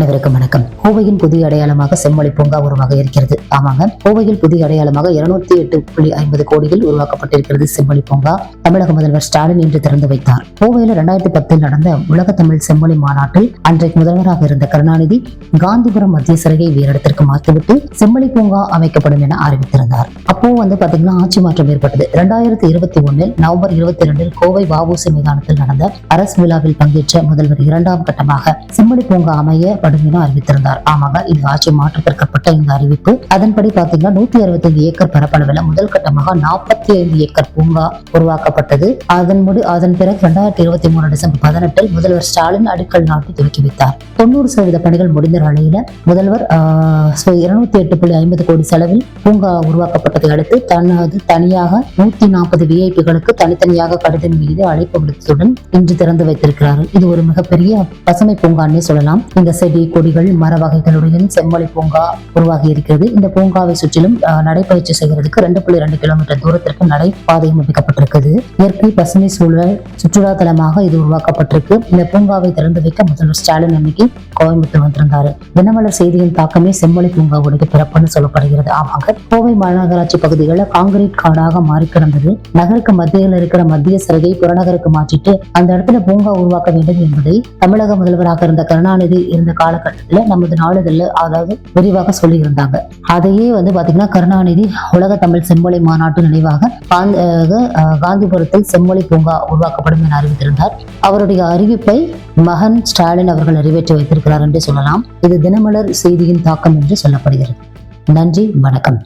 அனைவருக்கும் வணக்கம். கோவையின் புதிய அடையாளமாக செம்மொழி பூங்கா உருவாக இருக்கிறது. ஆமாங்க கோவையில் புதிய அடையாளமாக இருநூத்தி எட்டு புள்ளி ஐம்பது கோடியில் உருவாக்கப்பட்டிருக்கிறது செம்மொழி பூங்கா. தமிழக முதல்வர் ஸ்டாலின் இன்று திறந்து வைத்தார். கோவையில் இரண்டாயிரத்தி பத்தில் நடந்த உலக தமிழ் செம்மொழி மாநாட்டில் அன்றைக்கு முதல்வராக இருந்த கருணாநிதி காந்திபுரம் மத்திய சிறையை வேறு மாற்றிவிட்டு செம்மொழி பூங்கா அமைக்கப்படும் என அறிவித்திருந்தார். அப்போ வந்து பாத்தீங்கன்னா ஆட்சி மாற்றம் ஏற்பட்டது. இரண்டாயிரத்தி இருபத்தி ஒன்னில் நவம்பர் இருபத்தி இரண்டில் கோவை வாவூசி மைதானத்தில் நடந்த அரசு விழாவில் பங்கேற்ற முதல்வர் இரண்டாம் கட்டமாக செம்மொழி பூங்கா அமைய ஏற்படும் என அறிவித்திருந்தார். ஆமாங்க இது ஆட்சி மாற்றத்திற்கப்பட்ட இந்த அறிவிப்பு. அதன்படி பாத்தீங்கன்னா நூத்தி அறுபத்தைந்து ஏக்கர் பரப்பளவில் முதல் கட்டமாக நாற்பத்தி ஐந்து ஏக்கர் பூங்கா உருவாக்கப்பட்டது. அதன் முடி அதன் பிறகு இரண்டாயிரத்தி இருபத்தி மூணு டிசம்பர் பதினெட்டில் முதல்வர் ஸ்டாலின் அடிக்கல் நாட்டி துவக்கி வைத்தார். தொண்ணூறு சதவீத பணிகள் முடிந்த நிலையில முதல்வர் இருநூத்தி எட்டு புள்ளி ஐம்பது கோடி செலவில் பூங்கா உருவாக்கப்பட்டதை அடுத்து தனது தனியாக நூத்தி நாற்பது விஐபிகளுக்கு தனித்தனியாக கடிதம் மீது அழைப்பு விடுத்ததுடன் இன்று திறந்து வைத்திருக்கிறார்கள். இது ஒரு மிகப்பெரிய பசுமை பூங்கான்னே சொல்லலாம். இந்த செடி கொடிகள் மர வகைகளுடன் செம்மொழி பூங்கா உருவாகி இருக்கிறது. இந்த பூங்காவை சுற்றிலும் அஹ், நடைபயிற்சி செய்கிறதுக்கு ரெண்டு புள்ளி ரெண்டு கிலோமீட்டர் தூரத்திற்கு நடைபாதையும் அமைக்கப்பட்டிருக்குது இயற்கை பசுமை சூழல் சுற்றுலா தலமாக இது உருவாக்கப்பட்டிருக்கு. இந்த பூங்காவை திறந்து வைக்க முதல்வர் ஸ்டாலின் அன்னைக்கு கோயம்புத்தூர் வந்திருந்தாரு. தினமலர் செய்தியின் தாக்கமே செம்மொழி பூங்காவுடைய பிறப்புன்னு சொல்லப்படுகிறது. ஆமாங்க. கோவை மாநகராட்சி பகுதிகளில் காங்கிரீட் காடாக மாறி கிடந்தது. நகருக்கு மத்தியில் இருக்கிற மத்திய சிறையை புறநகருக்கு மாற்றிட்டு அந்த இடத்துல பூங்கா உருவாக்க வேண்டும் என்பதை தமிழக முதல்வராக இருந்த கருணாநிதி இருந்த காலகட்டத்தில் நமது நாளிதழில் அதாவது விரிவாக சொல்லியிருந்தாங்க. அதையே வந்து பார்த்தீங்கன்னா கருணாநிதி உலக தமிழ் செம்மொழி மாநாட்டு நினைவாக காந்திபுரத்தில் செம்மொழி பூங்கா உருவாக்கப்படும் என அறிவித்திருந்தார். அவருடைய அறிவிப்பை மகன் ஸ்டாலின் அவர்கள் நிறைவேற்றி வைத்திருக்கிறார் என்று சொல்லலாம். இது தினமலர் செய்தியின் தாக்கம் என்று சொல்லப்படுகிறது. நன்றி வணக்கம்.